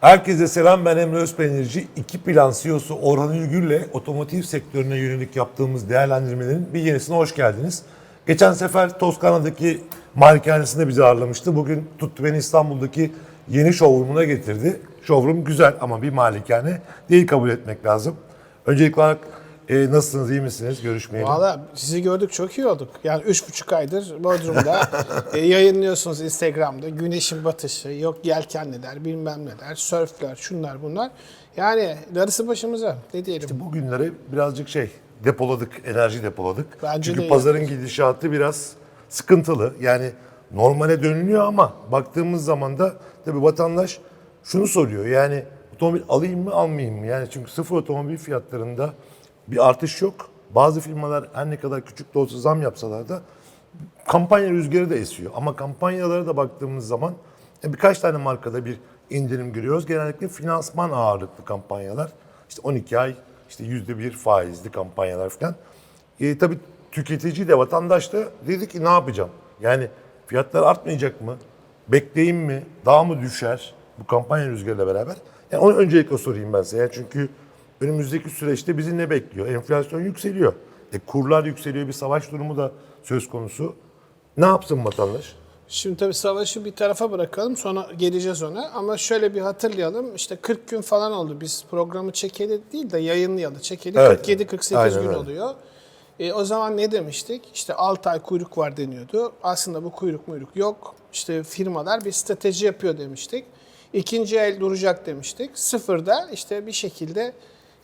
Herkese selam ben Emre Özpeynirci. İki plan CEO'su Orhan Ülgür'le otomotiv sektörüne yönelik yaptığımız değerlendirmelerin bir yenisine hoş geldiniz. Geçen sefer Toskana'daki malikanesinde bizi ağırlamıştı. Bugün tuttu beni İstanbul'daki yeni showroom'una getirdi. Showroom güzel ama bir malikane değil kabul etmek lazım. Öncelikli olarak e, nasılsınız, iyi misiniz? Görüşmeyeli. Valla sizi gördük çok iyi olduk. Yani üç buçuk aydır Bodrum'da e, yayınlıyorsunuz Instagram'da. Güneşin batışı, yok yelkenliler, bilmem neler, sörfler, şunlar bunlar. Yani darısı başımıza. Ne diyelim. Bu günleri birazcık şey depoladık, enerji depoladık. Bence Çünkü de pazarın gidişatı biraz sıkıntılı. Yani normale dönülüyor ama baktığımız zaman da tabii vatandaş şunu soruyor. Yani otomobil alayım mı almayayım mı? Yani çünkü sıfır otomobil fiyatlarında bir artış yok. Bazı firmalar her ne kadar küçük de olsa zam yapsalar da kampanya rüzgarı da esiyor. Ama kampanyalara da baktığımız zaman e, birkaç tane markada bir indirim görüyoruz. Genellikle finansman ağırlıklı kampanyalar. İşte 12 ay, işte %1 faizli kampanyalar falan. E, tabii tüketici de vatandaş da dedi ki ne yapacağım? Yani fiyatlar artmayacak mı? Bekleyeyim mi? Daha mı düşer? Bu kampanya rüzgarıyla beraber. Yani onu öncelikle sorayım ben size. Yani çünkü önümüzdeki süreçte bizi ne bekliyor? Enflasyon yükseliyor. E, kurlar yükseliyor. Bir savaş durumu da söz konusu. Ne yapsın vatandaş? Şimdi tabii savaşı bir tarafa bırakalım sonra geleceğiz ona. Ama şöyle bir hatırlayalım. İşte 40 gün falan oldu biz programı çekeli değil de yayınlayalı. Çekeli Evet. 47-48 Aynen gün öyle. oluyor. E, o zaman ne demiştik? İşte 6 ay kuyruk var deniyordu. Aslında bu kuyruk muyruk yok. İşte firmalar bir strateji yapıyor demiştik. İkinci el duracak demiştik. Sıfırda işte bir şekilde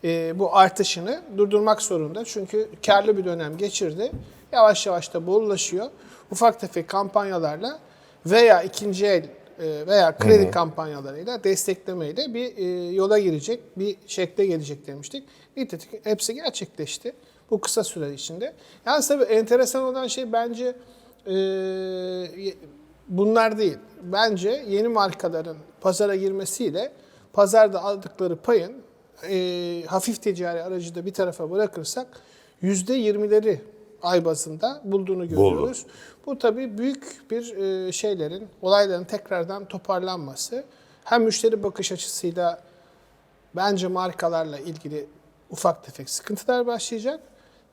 e, bu artışını durdurmak zorunda. Çünkü karlı bir dönem geçirdi. Yavaş yavaş da bollaşıyor. Ufak tefek kampanyalarla veya ikinci el e, veya kredi kampanyalarıyla desteklemeyle bir e, yola girecek, bir şekle gelecek demiştik. Nitekim hepsi gerçekleşti bu kısa süre içinde. Yalnız tabii enteresan olan şey bence e, bunlar değil. Bence yeni markaların pazara girmesiyle pazarda aldıkları payın e, hafif ticari aracı da bir tarafa bırakırsak %20'leri ay bazında bulduğunu görüyoruz. Bu tabii büyük bir e, şeylerin, olayların tekrardan toparlanması. Hem müşteri bakış açısıyla bence markalarla ilgili ufak tefek sıkıntılar başlayacak.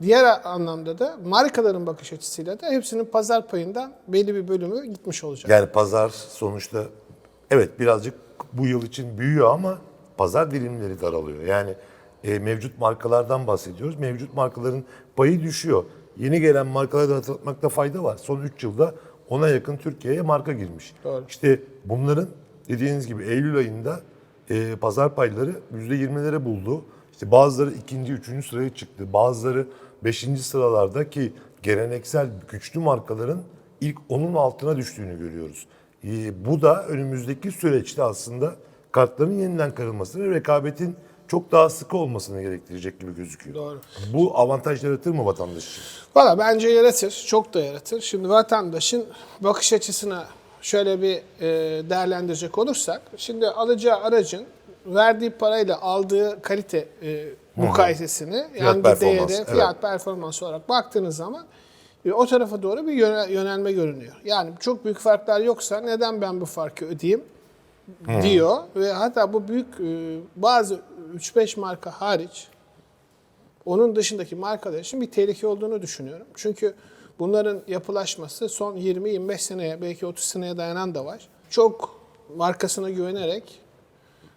Diğer anlamda da markaların bakış açısıyla da hepsinin pazar payından belli bir bölümü gitmiş olacak. Yani pazar sonuçta evet birazcık bu yıl için büyüyor ama pazar dilimleri daralıyor. Yani e, mevcut markalardan bahsediyoruz. Mevcut markaların payı düşüyor. Yeni gelen markaları da hatırlatmakta fayda var. Son 3 yılda ona yakın Türkiye'ye marka girmiş. Doğru. İşte bunların dediğiniz gibi Eylül ayında e, pazar payları %20'lere buldu. İşte bazıları ikinci, üçüncü sıraya çıktı. Bazıları beşinci sıralarda ki geleneksel güçlü markaların ilk onun altına düştüğünü görüyoruz. E, bu da önümüzdeki süreçte aslında kartların yeniden karılmasını, rekabetin çok daha sıkı olmasını gerektirecek gibi gözüküyor. Doğru. Bu avantaj yaratır mı vatandaş için? Valla bence yaratır, çok da yaratır. Şimdi vatandaşın bakış açısına şöyle bir e, değerlendirecek olursak, şimdi alacağı aracın verdiği parayla aldığı kalite e, mukayesesini, yani değeri, evet. fiyat performans olarak baktığınız zaman e, o tarafa doğru bir yöne- yönelme görünüyor. Yani çok büyük farklar yoksa neden ben bu farkı ödeyeyim diyor ve hatta bu büyük e, bazı 3-5 marka hariç onun dışındaki markalar için bir tehlike olduğunu düşünüyorum. Çünkü bunların yapılaşması son 20-25 seneye belki 30 seneye dayanan da var. Çok markasına güvenerek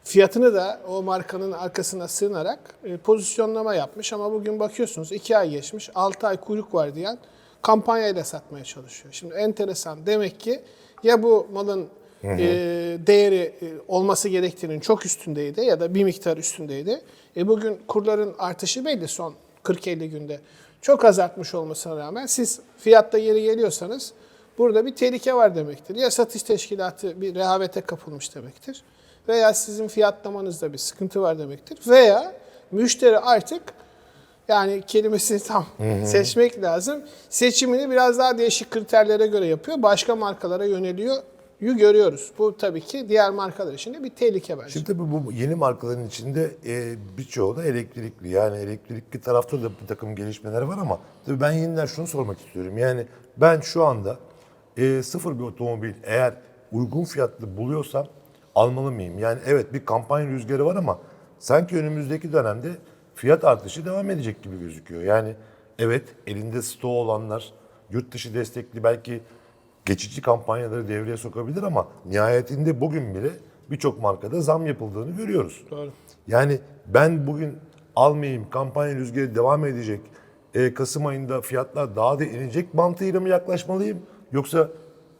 fiyatını da o markanın arkasına sığınarak e, pozisyonlama yapmış ama bugün bakıyorsunuz 2 ay geçmiş 6 ay kuyruk var diyen kampanyayla satmaya çalışıyor. Şimdi enteresan demek ki ya bu malın e, değeri e, olması gerektiğinin çok üstündeydi ya da bir miktar üstündeydi. E bugün kurların artışı belli son 40-50 günde. Çok az artmış olmasına rağmen siz fiyatta yeri geliyorsanız burada bir tehlike var demektir. Ya satış teşkilatı bir rehavete kapılmış demektir veya sizin fiyatlamanızda bir sıkıntı var demektir veya müşteri artık yani kelimesini tam seçmek lazım. Seçimini biraz daha değişik kriterlere göre yapıyor. Başka markalara yöneliyor. Yu görüyoruz. Bu tabii ki diğer markalar için de bir tehlike bence. Şimdi tabii bu yeni markaların içinde e, birçoğu da elektrikli. Yani elektrikli tarafta da bir takım gelişmeler var ama tabii ben yeniden şunu sormak istiyorum. Yani ben şu anda e, sıfır bir otomobil eğer uygun fiyatlı buluyorsam almalı mıyım? Yani evet bir kampanya rüzgarı var ama sanki önümüzdeki dönemde fiyat artışı devam edecek gibi gözüküyor. Yani evet elinde stoğu olanlar yurt dışı destekli belki geçici kampanyaları devreye sokabilir ama nihayetinde bugün bile birçok markada zam yapıldığını görüyoruz. Doğru. Yani ben bugün almayayım, kampanya rüzgarı devam edecek, e, Kasım ayında fiyatlar daha da inecek mantığıyla mı yaklaşmalıyım? Yoksa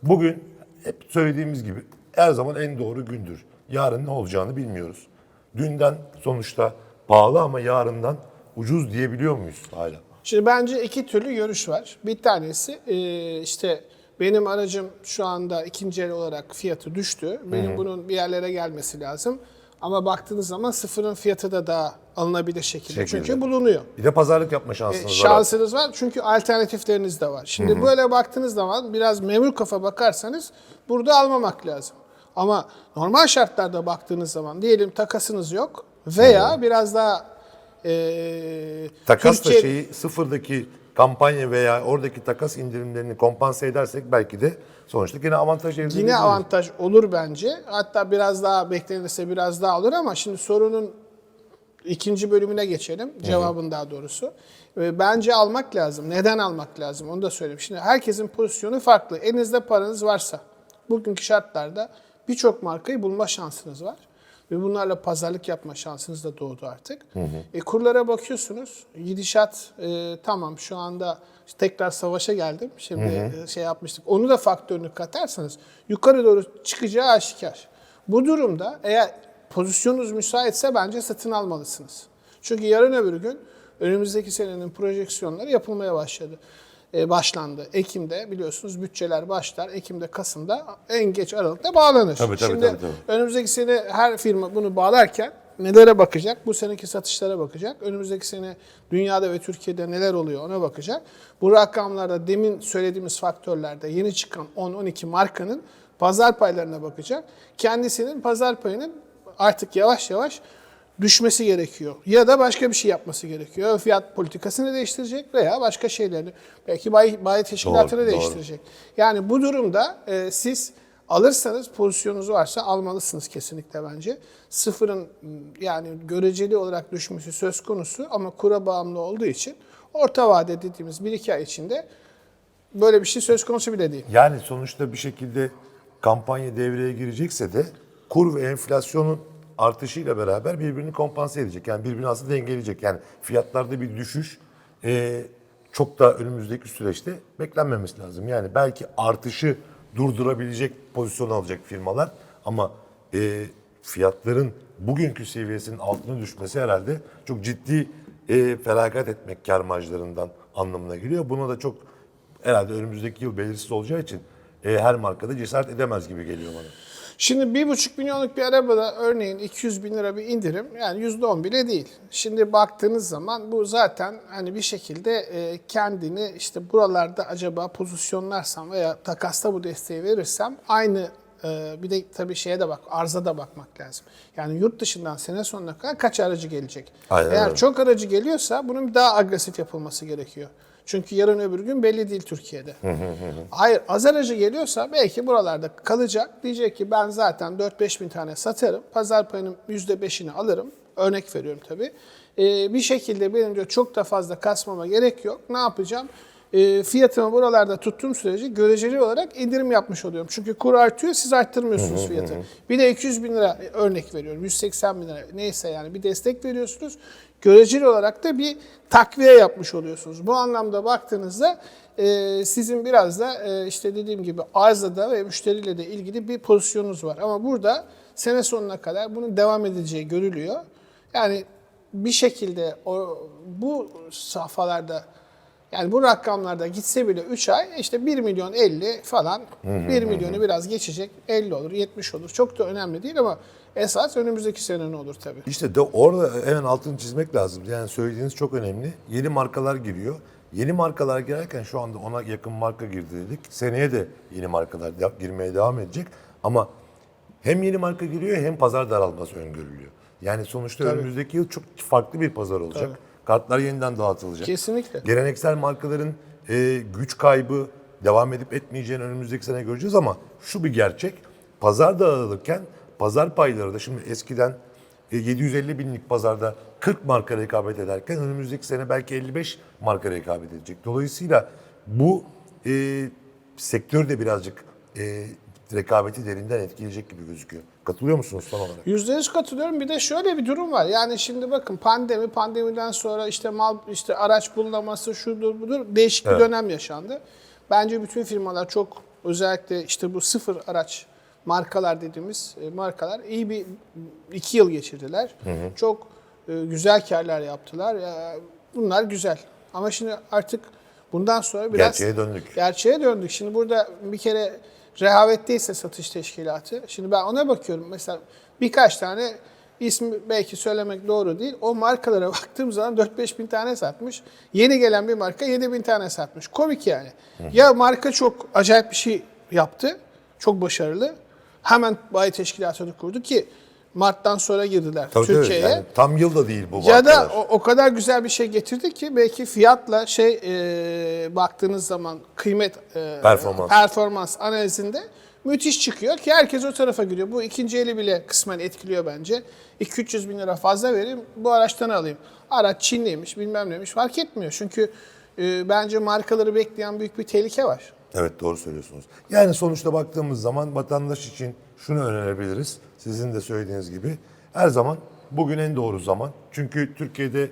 bugün hep söylediğimiz gibi her zaman en doğru gündür. Yarın ne olacağını bilmiyoruz. Dünden sonuçta pahalı ama yarından ucuz diyebiliyor muyuz hala? Şimdi bence iki türlü görüş var. Bir tanesi e, işte benim aracım şu anda ikinci el olarak fiyatı düştü. Benim bunun bir yerlere gelmesi lazım. Ama baktığınız zaman sıfırın fiyatı da daha alınabilir şekilde. Şekilde. Çünkü bulunuyor. Bir de pazarlık yapma E, şansınız var. şansınız var çünkü alternatifleriniz de var. Şimdi böyle baktığınız zaman biraz memur kafa bakarsanız burada almamak lazım. Ama normal şartlarda baktığınız zaman diyelim takasınız yok veya biraz daha e, Takas da Türkiye- şeyi sıfırdaki kampanya veya oradaki takas indirimlerini kompanse edersek belki de sonuçta yine avantaj elde Yine avantaj olur bence. Hatta biraz daha beklenirse biraz daha olur ama şimdi sorunun ikinci bölümüne geçelim. Cevabın daha doğrusu. Ve Bence almak lazım. Neden almak lazım onu da söyleyeyim. Şimdi herkesin pozisyonu farklı. Elinizde paranız varsa bugünkü şartlarda birçok markayı bulma şansınız var. Ve bunlarla pazarlık yapma şansınız da doğdu artık. E, kurlara bakıyorsunuz. Gidişat e, tamam şu anda tekrar savaşa geldim. Şimdi e, şey yapmıştık. Onu da faktörünü katarsanız yukarı doğru çıkacağı aşikar. Bu durumda eğer pozisyonunuz müsaitse bence satın almalısınız. Çünkü yarın öbür gün önümüzdeki senenin projeksiyonları yapılmaya başladı. E, başlandı. Ekim'de biliyorsunuz bütçeler başlar. Ekim'de, Kasım'da en geç Aralık'ta bağlanır. Tabii, tabii, Şimdi tabii, tabii. önümüzdeki sene her firma bunu bağlarken nelere bakacak? Bu seneki satışlara bakacak. Önümüzdeki sene dünyada ve Türkiye'de neler oluyor ona bakacak. Bu rakamlarda demin söylediğimiz faktörlerde yeni çıkan 10-12 markanın pazar paylarına bakacak. Kendisinin pazar payının artık yavaş yavaş düşmesi gerekiyor. Ya da başka bir şey yapması gerekiyor. Fiyat politikasını değiştirecek veya başka şeylerini belki bayi, bayi teşkilatını Doğru, doğru. değiştirecek. Yani bu durumda e, siz alırsanız pozisyonunuz varsa almalısınız kesinlikle bence. Sıfırın yani göreceli olarak düşmesi söz konusu ama kura bağımlı olduğu için orta vade dediğimiz 1-2 ay içinde böyle bir şey söz konusu bile değil. Yani sonuçta bir şekilde kampanya devreye girecekse de kur ve enflasyonun artışıyla beraber birbirini kompanse edecek. Yani birbirini aslında dengeleyecek. Yani fiyatlarda bir düşüş e, çok da önümüzdeki süreçte beklenmemesi lazım. Yani belki artışı durdurabilecek pozisyon alacak firmalar ama e, fiyatların bugünkü seviyesinin altına düşmesi herhalde çok ciddi e, feragat etmek kar marjlarından anlamına geliyor. Buna da çok herhalde önümüzdeki yıl belirsiz olacağı için e, her markada cesaret edemez gibi geliyor bana. Şimdi 1,5 milyonluk bir arabada örneğin 200 bin lira bir indirim yani %10 bile değil. Şimdi baktığınız zaman bu zaten hani bir şekilde e, kendini işte buralarda acaba pozisyonlarsam veya takasta bu desteği verirsem aynı e, bir de tabii şeye de bak arıza da bakmak lazım. Yani yurt dışından sene sonuna kadar kaç aracı gelecek? Aynen Eğer çok aracı geliyorsa bunun daha agresif yapılması gerekiyor. Çünkü yarın öbür gün belli değil Türkiye'de. Hayır az aracı geliyorsa belki buralarda kalacak. Diyecek ki ben zaten 4-5 bin tane satarım. Pazar payının %5'ini alırım. Örnek veriyorum tabii. Ee, bir şekilde benim diyor çok da fazla kasmama gerek yok. Ne yapacağım? Ee, fiyatımı buralarda tuttuğum sürece göreceli olarak indirim yapmış oluyorum. Çünkü kur artıyor siz arttırmıyorsunuz fiyatı. Bir de 200 bin lira örnek veriyorum. 180 bin lira neyse yani bir destek veriyorsunuz. Göreceli olarak da bir takviye yapmış oluyorsunuz. Bu anlamda baktığınızda e, sizin biraz da e, işte dediğim gibi arzada ve müşteriyle de ilgili bir pozisyonunuz var. Ama burada sene sonuna kadar bunun devam edeceği görülüyor. Yani bir şekilde o, bu safhalarda yani bu rakamlarda gitse bile 3 ay işte 1 milyon 50 falan 1 milyonu biraz geçecek 50 olur 70 olur çok da önemli değil ama esas önümüzdeki sene ne olur tabii. İşte de orada hemen altını çizmek lazım. Yani söylediğiniz çok önemli. Yeni markalar giriyor. Yeni markalar girerken şu anda ona yakın marka girdi dedik. Seneye de yeni markalar girmeye devam edecek. Ama hem yeni marka giriyor hem pazar daralması öngörülüyor. Yani sonuçta önümüzdeki yıl çok farklı bir pazar olacak. Kartlar yeniden dağıtılacak. Kesinlikle. Geleneksel markaların e, güç kaybı devam edip etmeyeceğini önümüzdeki sene göreceğiz ama şu bir gerçek. Pazar dağılırken pazar payları da şimdi eskiden e, 750 binlik pazarda 40 marka rekabet ederken önümüzdeki sene belki 55 marka rekabet edecek. Dolayısıyla bu e, sektör de birazcık e, rekabeti derinden etkileyecek gibi gözüküyor. Katılıyor musunuz son olarak? Yüzde yüz katılıyorum. Bir de şöyle bir durum var. Yani şimdi bakın pandemi, pandemiden sonra işte mal, işte araç bulunaması, şudur budur değişik bir Evet. dönem yaşandı. Bence bütün firmalar çok özellikle işte bu sıfır araç markalar dediğimiz e, markalar iyi bir iki yıl geçirdiler. Çok e, güzel karlar yaptılar. Ya, Bunlar güzel. Ama şimdi artık bundan sonra biraz Gerçeğe döndük. Gerçeğe döndük. Şimdi burada bir kere rehavetteyse satış teşkilatı. Şimdi ben ona bakıyorum. Mesela birkaç tane ismi belki söylemek doğru değil. O markalara baktığım zaman 4-5 bin tane satmış. Yeni gelen bir marka 7 bin tane satmış. Komik yani. Ya marka çok acayip bir şey yaptı. Çok başarılı. Hemen bayi teşkilatını kurdu ki Mart'tan sonra girdiler Tabii Türkiye'ye. yani tam yıl da değil bu Ya da o, o kadar güzel bir şey getirdi ki belki fiyatla şey e, baktığınız zaman kıymet e, Performans. performans analizinde müthiş çıkıyor ki herkes o tarafa gidiyor. Bu ikinci eli bile kısmen etkiliyor bence. 2-300 bin lira fazla vereyim bu araçtan alayım. Araç Çinliymiş bilmem neymiş fark etmiyor. Çünkü e, bence markaları bekleyen büyük bir tehlike var. Evet doğru söylüyorsunuz. Yani sonuçta baktığımız zaman vatandaş için şunu önerebiliriz. Sizin de söylediğiniz gibi her zaman bugün en doğru zaman. Çünkü Türkiye'de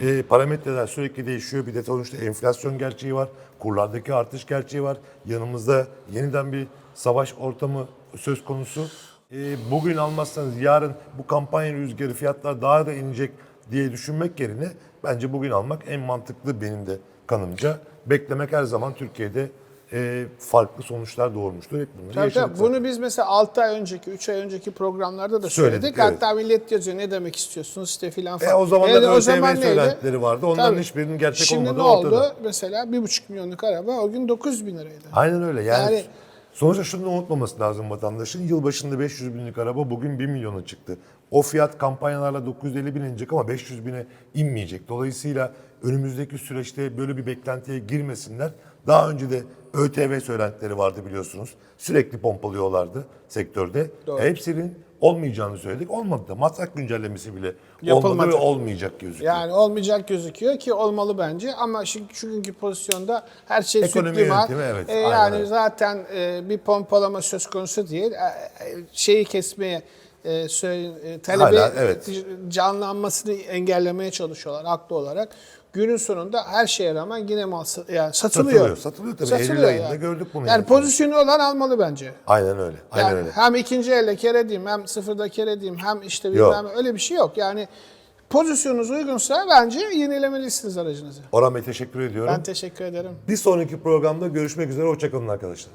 e, parametreler sürekli değişiyor. Bir de sonuçta enflasyon gerçeği var. Kurlardaki artış gerçeği var. Yanımızda yeniden bir savaş ortamı söz konusu. E, bugün almazsanız yarın bu kampanya rüzgarı fiyatlar daha da inecek diye düşünmek yerine bence bugün almak en mantıklı benim de kanımca. Beklemek her zaman Türkiye'de e, farklı sonuçlar doğurmuştur. Hep bunları Tabii tabii. Bunu biz mesela 6 ay önceki, 3 ay önceki programlarda da Söyledik, söyledik. evet. Hatta millet yazıyor ne demek istiyorsunuz işte filan E, falan. o zaman E, o zaman neydi? söylentileri vardı. Onların Tabii. hiçbirinin gerçek Şimdi olmadığı ne oldu? ortada. Mesela 1,5 milyonluk araba o gün 900 bin liraydı. Aynen öyle. Yani, Yani- sonuçta şunu unutmaması lazım vatandaşın. Yılbaşında 500 binlik araba bugün 1 milyona çıktı. O fiyat kampanyalarla 950 bin inecek ama 500 bine inmeyecek. Dolayısıyla önümüzdeki süreçte böyle bir beklentiye girmesinler. Daha önce de ÖTV söylentileri vardı biliyorsunuz. Sürekli pompalıyorlardı sektörde. Doğru. E, hepsinin olmayacağını söyledik. Olmadı da. Matrak güncellemesi bile Yapılmadı. olmadı ve olmayacak gözüküyor. Yani olmayacak gözüküyor ki olmalı bence ama şu çünkü pozisyonda her şey Ekonomi süt liman. yönetimi, evet, E, aynen yani öyle. zaten e, bir pompalama söz konusu değil. E, e, şeyi kesmeye e, söyle, e, talebi Hala, evet. canlanmasını engellemeye çalışıyorlar haklı olarak. Günün sonunda her şeye rağmen yine mal yani satılıyor. Satılıyor, satılıyor tabii. Eylül ayında gördük bunu Yani yani. pozisyonu olan almalı bence. Aynen öyle. Aynen Yani öyle. hem ikinci elle kere edeyim hem sıfırda kere edeyim hem işte bilmem öyle bir şey yok. Yani pozisyonunuz uygunsa bence yenilemelisiniz aracınızı. Orhan Bey teşekkür ediyorum. Ben teşekkür ederim. Bir sonraki programda görüşmek üzere. Hoşçakalın arkadaşlar.